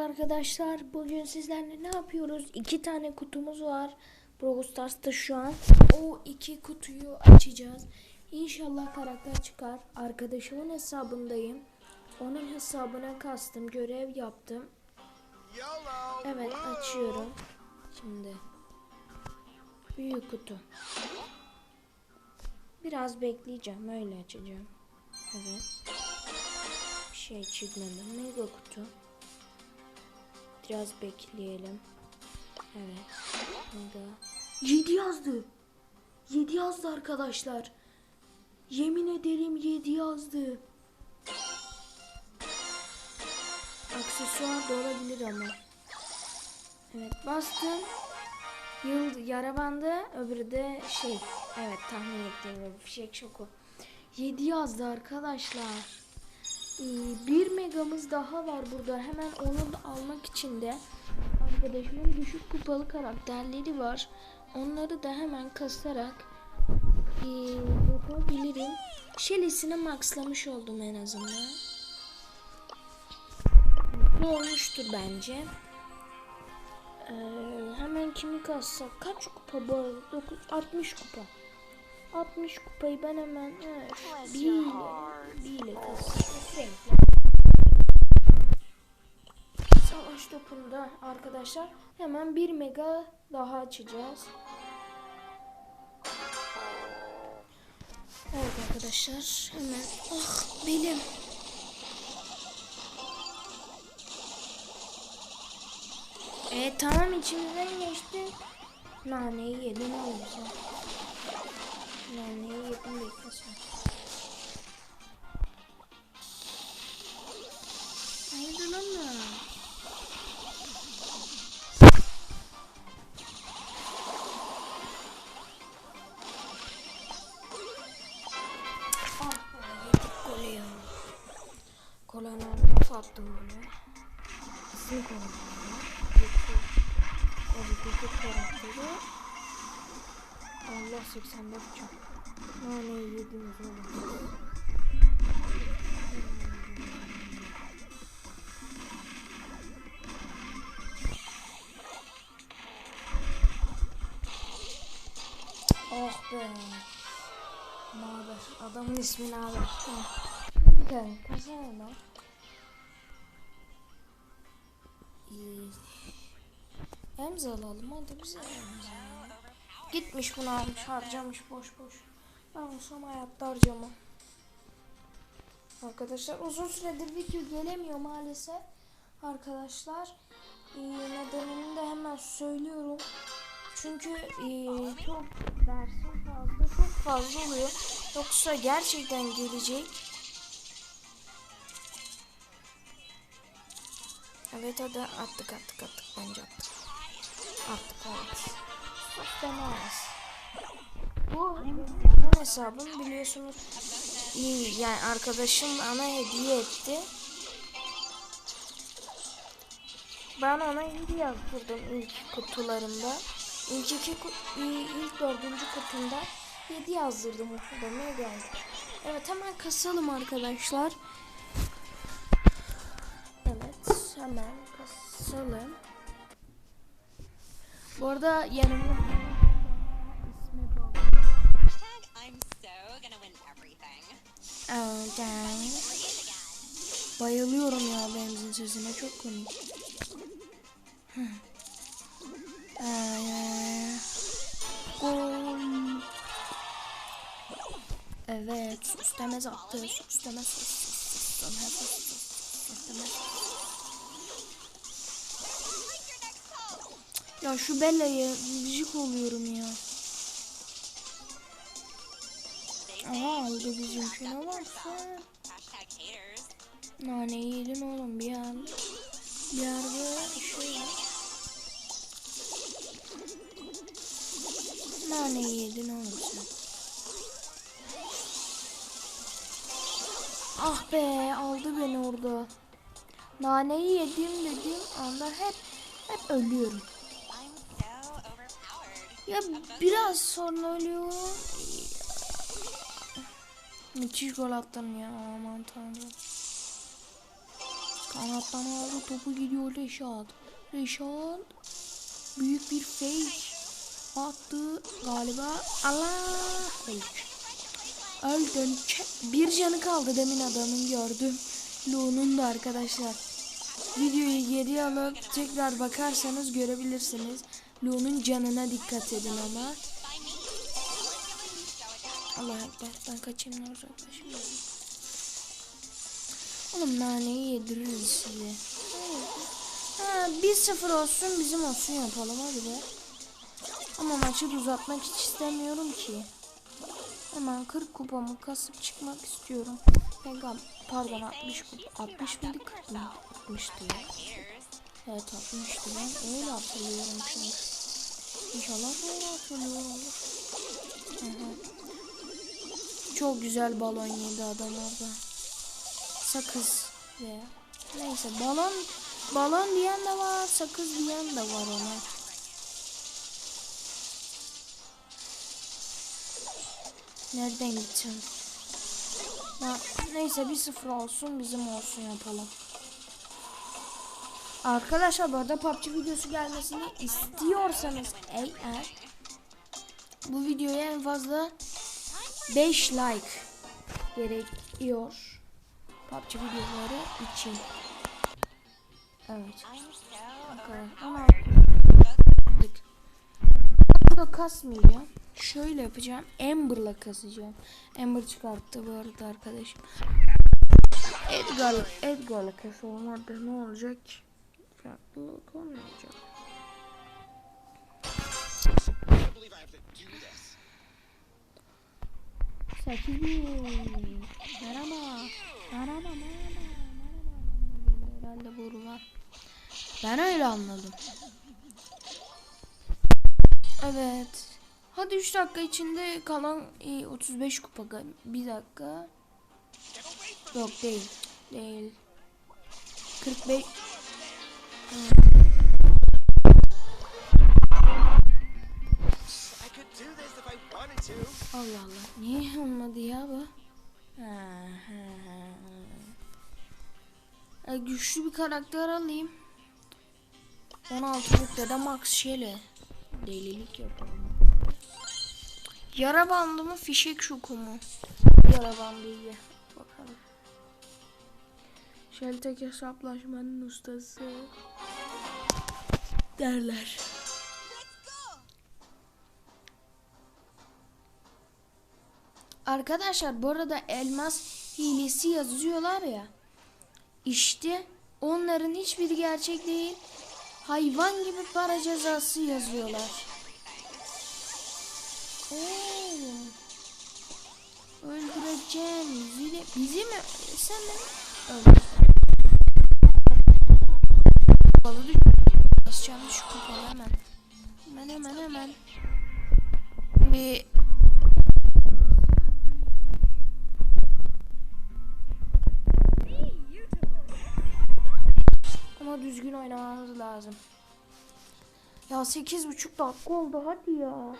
Arkadaşlar bugün sizlerle ne yapıyoruz? İki tane kutumuz var. Brawl Stars'ta şu an. O iki kutuyu açacağız. İnşallah karakter çıkar. Arkadaşımın hesabındayım. Onun hesabına kastım. Görev yaptım. Evet açıyorum. Şimdi. Büyük kutu. Biraz bekleyeceğim. Öyle açacağım. Evet. Bir şey çıkmadı. Mega kutu. Biraz bekleyelim. Evet. Mega. 7 yazdı. 7 yazdı arkadaşlar. Yemin ederim 7 yazdı. Aksesuar da olabilir ama. Evet bastım. Yıl yara bandı öbürü de şey. Evet tahmin ettiğim gibi fişek şoku. 7 yazdı arkadaşlar. Ee, bir megamız daha var burada. Hemen onu da almak için de arkadaşımın düşük kupalı karakterleri var. Onları da hemen kasarak ee, yapabilirim. Shelly'sini maxlamış oldum en azından. Bu olmuştur bence. Ee, hemen kimi kassak? Kaç kupa bu arada? 9, 60 kupa. 60 kupayı ben hemen evet, bir ile, bir ile kasacağım. Savaş topunda arkadaşlar hemen 1 mega daha açacağız. Evet arkadaşlar hemen ah belim E tamam içimizden geçti. Naneyi oğlum sen. Naneyi yedin bekle sen. Haydi lan lan. Ah be yedik golü ya. Kola nerede sattım böyle. Sizin karakteri Allah 84 çok. Naneyi yediniz oğlum. Oh be. Ne haber? Adamın ismi ne haber? Gel, kazanma. İyi. Emza alalım hadi bize emza. Gitmiş bunu almış harcamış boş boş. Ben olsam hayatta harcamam. Arkadaşlar uzun süredir video gelemiyor maalesef. Arkadaşlar ee, nedenini de hemen söylüyorum. Çünkü ee, çok dersim fazla çok fazla oluyor. Yoksa gerçekten gelecek. Evet hadi attık attık attık bence attık. Attık evet. Çok demez. Bu benim hesabım biliyorsunuz iyi yani arkadaşım bana hediye etti. Ben ona hediye yazdırdım ilk kutularımda. İlk iki ilk dördüncü kutumda hediye yazdırdım o demeye geldi. Evet hemen kasalım arkadaşlar. Evet hemen kasalım. Bu arada yanımda Bayılıyorum ya benzin sesine çok komik. Evet, süslemez attı. Süslemez, süslemez, süslemez. Ya şu Bella'ya gıcık oluyorum ya. Aha aldı bizim şuna haters. Naneyi yedin oğlum bir an. Bir yerde şey var. Naneyi yedin oğlum sen. Ah be aldı beni orada. Naneyi yedim dediğim anda hep hep ölüyorum. Ya biraz sonra ölüyorum. Müthiş gol attım ya aman tanrım. Kanattan aldı topu gidiyor Reşat. Reşat büyük bir fake attı galiba. Allah. Öldün. Bir canı kaldı demin adamın gördüm. Lu'nun da arkadaşlar. Videoyu geri alıp tekrar bakarsanız görebilirsiniz. Lu'nun canına dikkat edin ama. Allah ekber ben kaçayım da uzaklaşayım. Oğlum naneyi yediririz size. Ha, 1-0 olsun bizim olsun yapalım hadi be. Ama maçı uzatmak hiç istemiyorum ki. Hemen 40 kupamı kasıp çıkmak istiyorum. Peki, pardon 60 kupa. 60 mıydı 40 mı? 60'tı ya. Evet 60'tı ben öyle hatırlıyorum çünkü. İnşallah doğru hatırlıyorum. Hı hı. Çok güzel balon yedi adam orada. Sakız veya neyse balon balon diyen de var, sakız diyen de var ona. Nereden gideceğim? Ha, neyse bir sıfır olsun bizim olsun yapalım. Arkadaşlar bu arada PUBG videosu gelmesini istiyorsanız eğer bu videoya en fazla 5 like gerekiyor. PUBG videoları için. Evet. Ama. Burada kasmayacağım. Şöyle yapacağım. Amber'la kasacağım. Amber çıkarttı bu arada arkadaşım. Edgar, Edgar'la kasalım. Orada ne olacak? Farklılık olmayacak. I believe I have to do this. 8 Merhaba. Merhaba, merhaba, merhaba. Herhalde boru var. Ben öyle anladım. Evet. Hadi 3 dakika içinde kalan e, 35 kupa. Bir dakika. Yok değil. Değil. 45 I Allah Allah. Niye olmadı ya bu? E, güçlü bir karakter alayım. 16 rütbede Max Shelley. Delilik yapalım. Yara bandı mı fişek şoku mu? Yara bandı iyi. Bakalım. Shell tek hesaplaşmanın ustası. Derler. Arkadaşlar bu arada elmas hilesi yazıyorlar ya. İşte onların hiçbiri gerçek değil. Hayvan gibi para cezası yazıyorlar. Oo. Öldüreceğim. Bizi, mi? Sen mi? Öldür. Lazım. Ya sekiz buçuk dakika oldu hadi ya.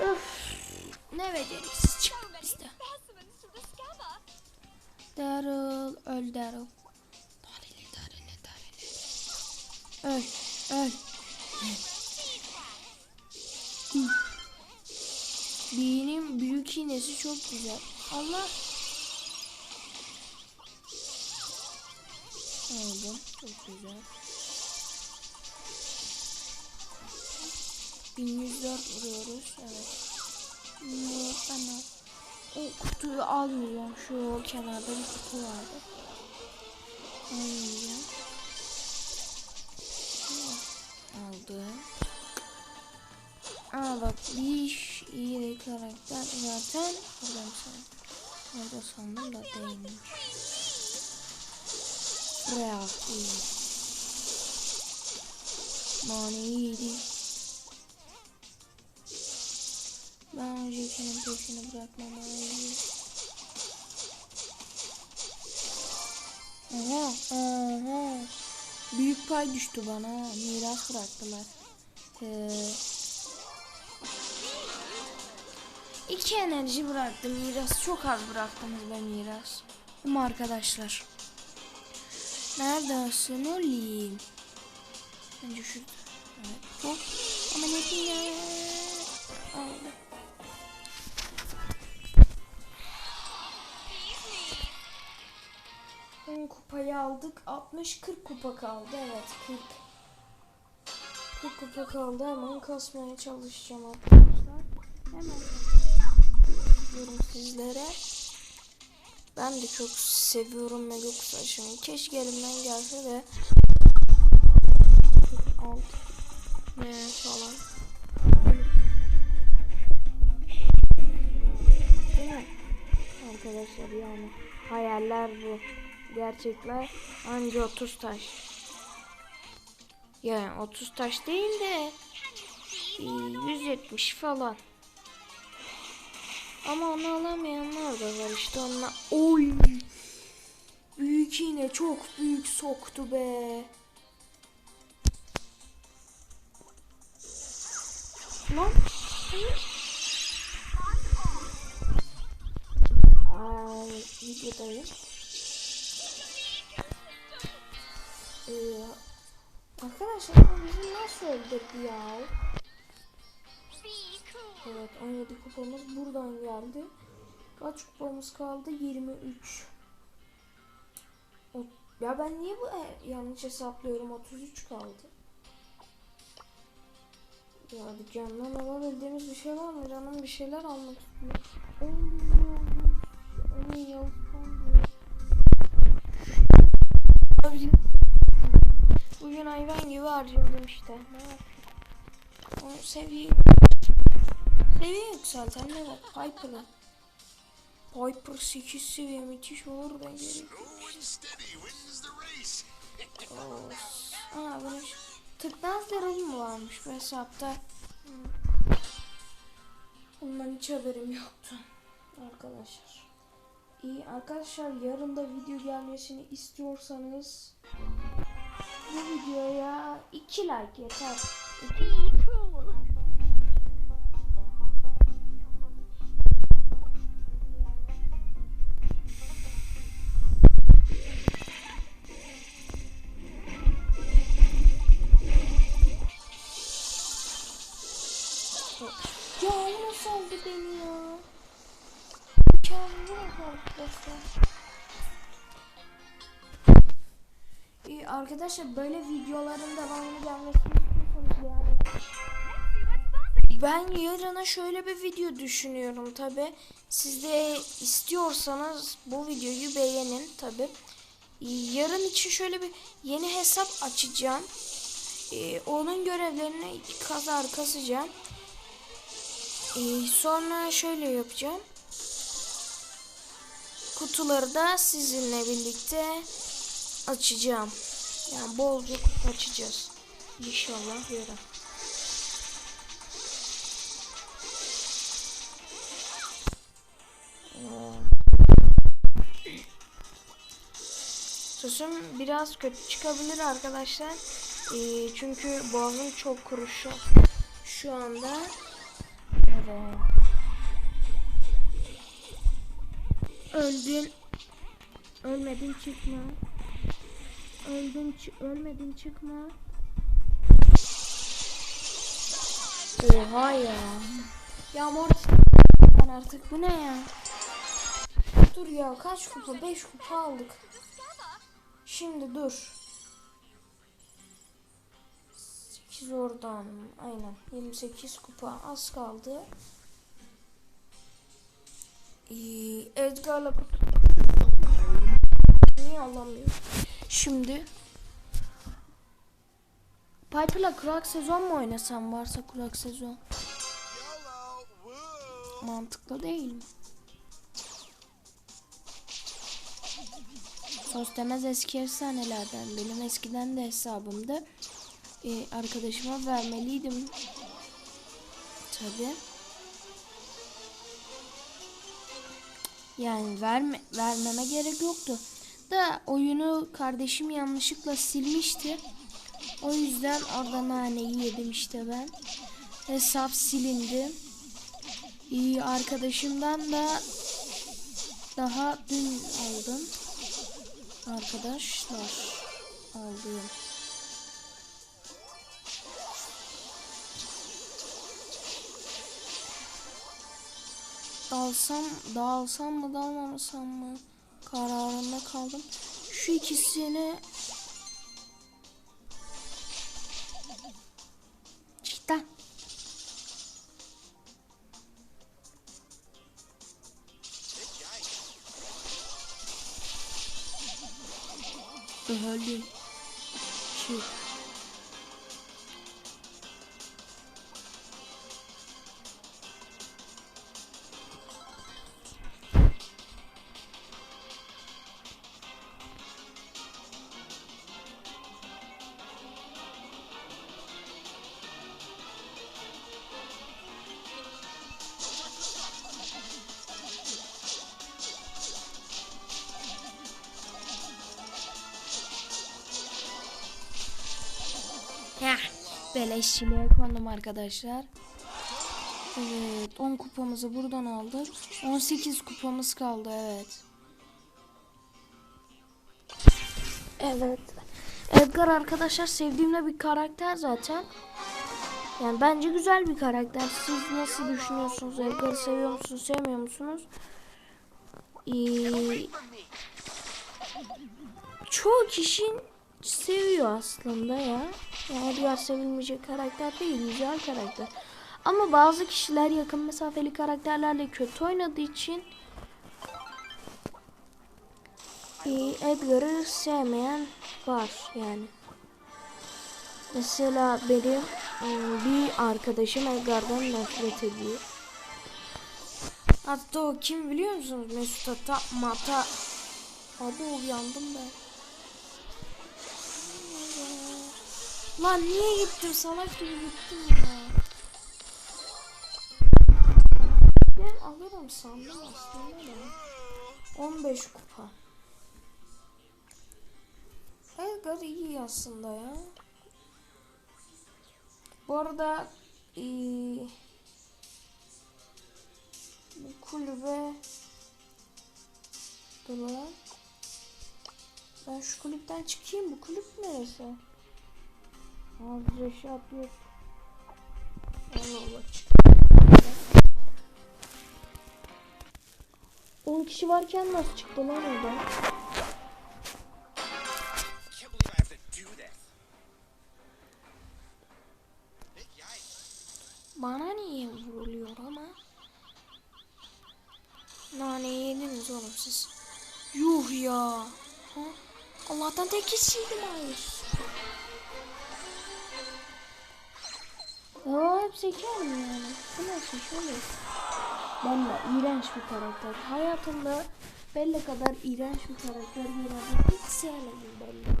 Öf. Ne beceriksiz çıktık biz de. specimens to discover. Daryl öl Daryl. Daryl Daryl Daryl. Öl öl. Benim büyük iğnesi çok güzel. Allah. Aldım. Çok güzel. 1104 vuruyoruz. Evet. Ne bana. O kutuyu almayacağım. Şu kenarda bir kutu vardı. Almayacağım. Aldım. Aa bak bir iyi karakter zaten. Buradan sen. Orada sandım da değilmiş. Buraya iyi. Nane iyiydi. Ben öncekinin peşini bırakmamalıyım. Aha, aha. Büyük pay düştü bana. Miras bıraktılar. Ee, iki enerji bıraktım. Miras çok az bıraktınız be miras. Değil arkadaşlar? Neredesin oğlum? Bence şurada. Evet bu. Ama ne diye? Aldı. Aldık. 60-40 kupa kaldı. Evet 40. 40 kupa kaldı. Hemen kasmaya çalışacağım arkadaşlar. Hemen diyorum sizlere. Ben de çok seviyorum Megakuş aşımı. Keşke elimden gelse de alt ne falan. Değil mi? Arkadaşlar yani hayaller bu. Gerçekler anca 30 taş. Yani 30 taş değil de e, 170 falan. Ama onu alamayanlar da var işte onunla. Oy! Büyük iğne çok büyük soktu be. Lan. Ay, videodayım. Ee, arkadaşlar bizi nasıl öldürdü ya? Evet 17 kupamız buradan geldi. Kaç kupamız kaldı? 23. O, ya ben niye bu e, yanlış hesaplıyorum? 33 kaldı. Ya bir candan alabildiğimiz bir şey var mı? Canım bir şeyler almak istiyor. 10 milyon. 10 milyon Bugün hayvan gibi harcadım işte. Ne yapayım? O seviye Seviye yükselten ne var? Piper'ı. Piper 8 seviye müthiş olur race. Of. Aa bunun tıknazları mı varmış bu hesapta? Hı. Bundan hiç haberim yoktu. Arkadaşlar. İyi arkadaşlar yarın da video gelmesini istiyorsanız bu videoya 2 like yeter. İki- Ya nasıl aldı beni ya? Kendine arkadaşlar. İyi arkadaşlar böyle videoların devamını gelmesini istiyorsanız yani. Ben yarına şöyle bir video düşünüyorum tabi. Siz de istiyorsanız bu videoyu beğenin tabi. Yarın için şöyle bir yeni hesap açacağım. Ee, onun görevlerini kazar kasacağım. Ee, sonra şöyle yapacağım. Kutuları da sizinle birlikte açacağım. Yani bolca açacağız. İnşallah yarın. Sesim biraz kötü çıkabilir arkadaşlar. Ee, çünkü boğazım çok kuruşu şu anda. Evet. Öldün. Ölmedin çıkma. Öldün çı- ölmedin çıkma. Oha ya. Ya mor ben artık bu ne ya? Dur ya kaç kupa? 5 kupa aldık. Şimdi dur. 8 oradan. Aynen. 28 kupa az kaldı. Ee, Edgar'la kutu. Niye alamıyorum? Şimdi Piper'la kurak sezon mu oynasam? Varsa kurak sezon. Mantıklı değil mi? Sos demez eski efsanelerden. Benim eskiden de hesabımda Ee, arkadaşıma vermeliydim. Tabi yani verme, vermeme gerek yoktu da oyunu kardeşim yanlışlıkla silmişti o yüzden orada naneyi yedim işte ben hesap silindi İyi arkadaşımdan da daha dün aldım arkadaşlar. aldım. Dalsam, dalsam mı dalmamasam mı kararında kaldım. Şu ikisini beleşçiliğe kondum arkadaşlar. Evet 10 kupamızı buradan aldık. 18 kupamız kaldı evet. Evet. Edgar arkadaşlar sevdiğimde bir karakter zaten. Yani bence güzel bir karakter. Siz nasıl düşünüyorsunuz? Edgar'ı seviyor musunuz? Sevmiyor musunuz? Ee, çoğu kişi seviyor aslında ya. Yani Edgar sevilmeyecek karakter değil, güzel karakter. Ama bazı kişiler yakın mesafeli karakterlerle kötü oynadığı için Edgar'ı sevmeyen var yani. Mesela benim e, bir arkadaşım Edgar'dan nefret ediyor. Hatta o kim biliyor musunuz? Mesut Ata Mata. Abi o yandım ben. Lan niye gittim salak gibi gittim ya. Ben alırım sandım aslında da. 15 kupa. Edgar iyi aslında ya. Bu arada eee, bu kulübe Dur. Ben şu kulüpten çıkayım. Bu kulüp neresi? Abi Reşat yok. Allah Allah çık. 10 kişi varken nasıl çıktı lan yikes. Bana niye vuruluyor ama? Nane yediniz oğlum siz. Yuh ya. Ha? Allah'tan tek kişiydim hayır. Ya hep zeka mı yani? Bu nasıl şöyle? Ben de iğrenç bir karakter. Hayatımda Bella kadar iğrenç bir karakter görmedim. Hiç sevmedim Bella.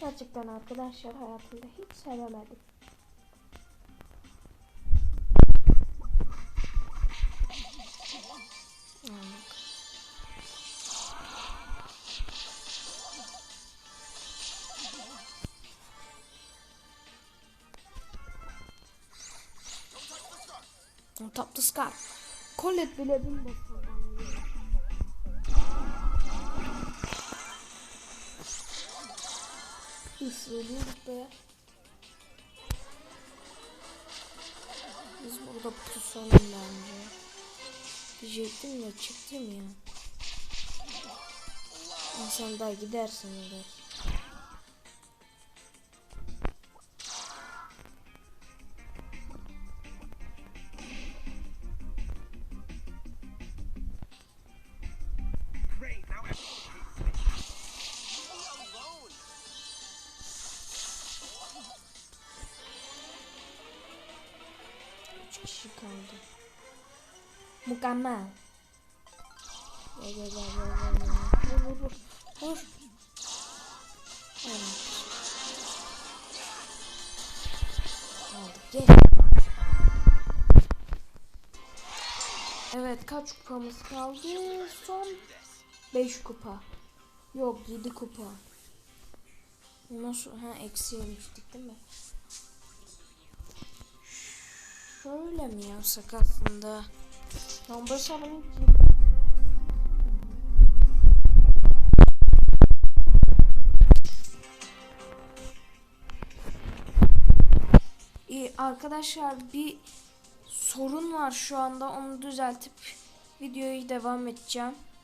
Gerçekten arkadaşlar hayatımda hiç sevemedim. Colette bile bilmesin bana göre. Isırıyorduk be. Biz burada pusalım bence. Diyecektim de çıktım ya. Sen daha gidersin gider. Mükemmel. Gel gel gel gel gel. Vur vur vur. Vur. Evet. Aldık gel. Evet kaç kupamız kaldı? Son 5 kupa. Yok 7 kupa. Nasıl? Ha eksiye düştük değil mi? Şöyle mi yapsak aslında? Tamam burası ama ee, arkadaşlar bir sorun var şu anda onu düzeltip videoyu devam edeceğim.